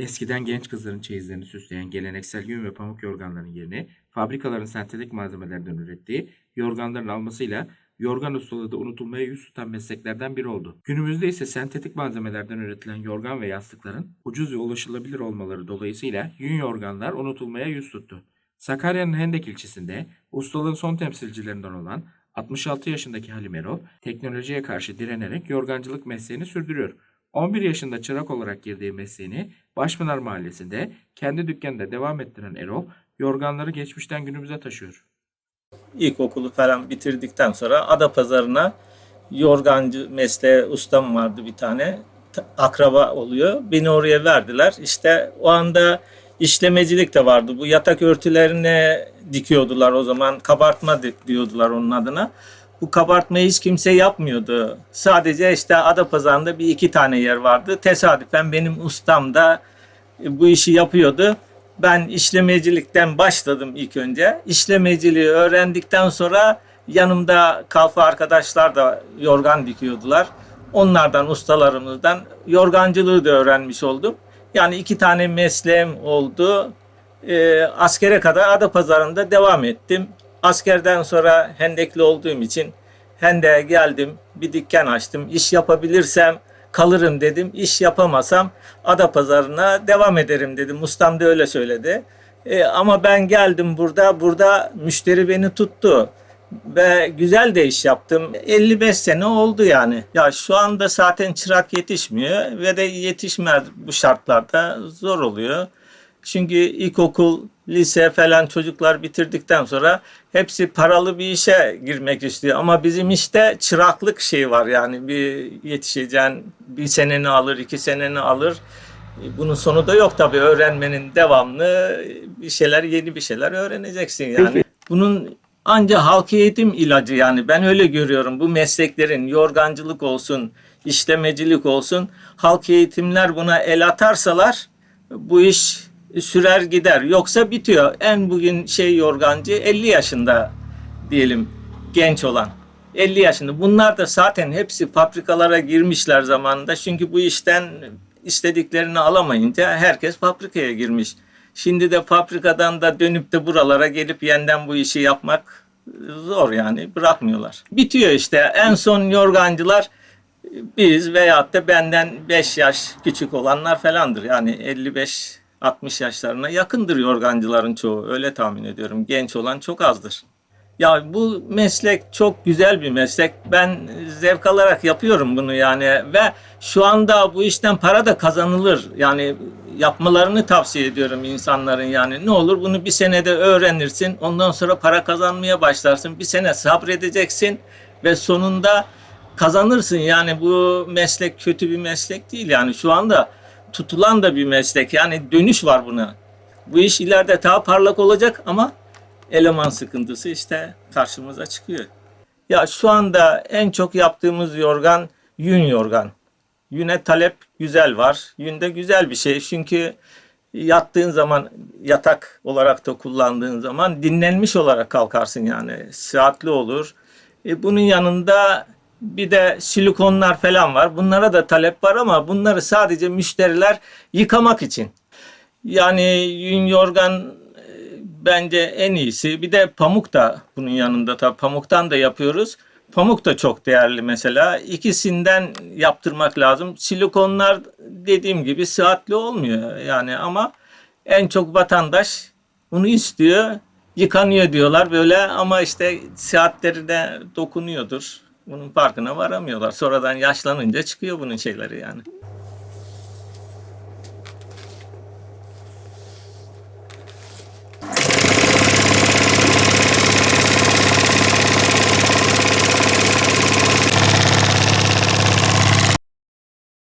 Eskiden genç kızların çeyizlerini süsleyen geleneksel yün ve pamuk yorganların yerini fabrikaların sentetik malzemelerden ürettiği yorganların almasıyla yorgan ustalığı da unutulmaya yüz tutan mesleklerden biri oldu. Günümüzde ise sentetik malzemelerden üretilen yorgan ve yastıkların ucuz ve ulaşılabilir olmaları dolayısıyla yün yorganlar unutulmaya yüz tuttu. Sakarya'nın Hendek ilçesinde ustalığın son temsilcilerinden olan 66 yaşındaki Halim Erol, teknolojiye karşı direnerek yorgancılık mesleğini sürdürüyor. 11 yaşında çırak olarak girdiği mesleğini Başpınar Mahallesi'nde kendi dükkanında devam ettiren Erol, yorganları geçmişten günümüze taşıyor. ilkokulu falan bitirdikten sonra Adapazarı'na yorgancı mesleğe ustam vardı bir tane. Ta- Akraba oluyor. Beni oraya verdiler. İşte o anda işlemecilik de vardı. Bu yatak örtülerine dikiyordular o zaman. Kabartma di- diyordular onun adına. Bu kabartmayı hiç kimse yapmıyordu. Sadece işte Adapazarı'nda bir iki tane yer vardı. Tesadüfen benim ustam da e, bu işi yapıyordu. Ben işlemecilikten başladım ilk önce. İşlemeciliği öğrendikten sonra yanımda kalfa arkadaşlar da yorgan dikiyordular. Onlardan, ustalarımızdan yorgancılığı da öğrenmiş oldum. Yani iki tane mesleğim oldu. Ee, askere kadar Adapazarı'nda devam ettim. Askerden sonra hendekli olduğum için Hendek'e geldim. Bir dükkan açtım. İş yapabilirsem kalırım dedim. İş yapamasam Adapazarı'na devam ederim dedim. Ustam da öyle söyledi. E, ama ben geldim burada. Burada müşteri beni tuttu. Ve güzel de iş yaptım. 55 sene oldu yani. Ya şu anda zaten çırak yetişmiyor ve de yetişmez bu şartlarda zor oluyor. Çünkü ilkokul, lise falan çocuklar bitirdikten sonra hepsi paralı bir işe girmek istiyor. Ama bizim işte çıraklık şey var yani bir yetişeceğin bir seneni alır, iki seneni alır. E, Bunun sonu da yok tabii öğrenmenin devamlı bir şeyler yeni bir şeyler öğreneceksin yani. Bunun anca halk eğitim ilacı yani ben öyle görüyorum bu mesleklerin yorgancılık olsun, işlemecilik olsun halk eğitimler buna el atarsalar bu iş sürer gider. Yoksa bitiyor. En bugün şey yorgancı 50 yaşında diyelim genç olan. 50 yaşında. Bunlar da zaten hepsi fabrikalara girmişler zamanında. Çünkü bu işten istediklerini alamayınca herkes fabrikaya girmiş. Şimdi de fabrikadan da dönüp de buralara gelip yeniden bu işi yapmak zor yani bırakmıyorlar. Bitiyor işte. En son yorgancılar biz veyahut da benden 5 yaş küçük olanlar falandır. Yani 55 60 yaşlarına yakındır yorgancıların çoğu. Öyle tahmin ediyorum. Genç olan çok azdır. Ya bu meslek çok güzel bir meslek. Ben zevk alarak yapıyorum bunu yani ve şu anda bu işten para da kazanılır. Yani yapmalarını tavsiye ediyorum insanların yani. Ne olur bunu bir senede öğrenirsin. Ondan sonra para kazanmaya başlarsın. Bir sene sabredeceksin ve sonunda kazanırsın. Yani bu meslek kötü bir meslek değil yani şu anda tutulan da bir meslek. Yani dönüş var buna. Bu iş ileride daha parlak olacak ama eleman sıkıntısı işte karşımıza çıkıyor. Ya şu anda en çok yaptığımız yorgan yün yorgan. Yüne talep güzel var. Yün de güzel bir şey çünkü yattığın zaman yatak olarak da kullandığın zaman dinlenmiş olarak kalkarsın yani. Sıhhatli olur. E, bunun yanında bir de silikonlar falan var. Bunlara da talep var ama bunları sadece müşteriler yıkamak için. Yani yün yorgan e, bence en iyisi. Bir de pamuk da bunun yanında tabii pamuktan da yapıyoruz. Pamuk da çok değerli mesela. İkisinden yaptırmak lazım. Silikonlar dediğim gibi sıhhatli olmuyor yani ama en çok vatandaş bunu istiyor. Yıkanıyor diyorlar böyle ama işte sıhhatlerine dokunuyordur. Bunun farkına varamıyorlar. Sonradan yaşlanınca çıkıyor bunun şeyleri yani.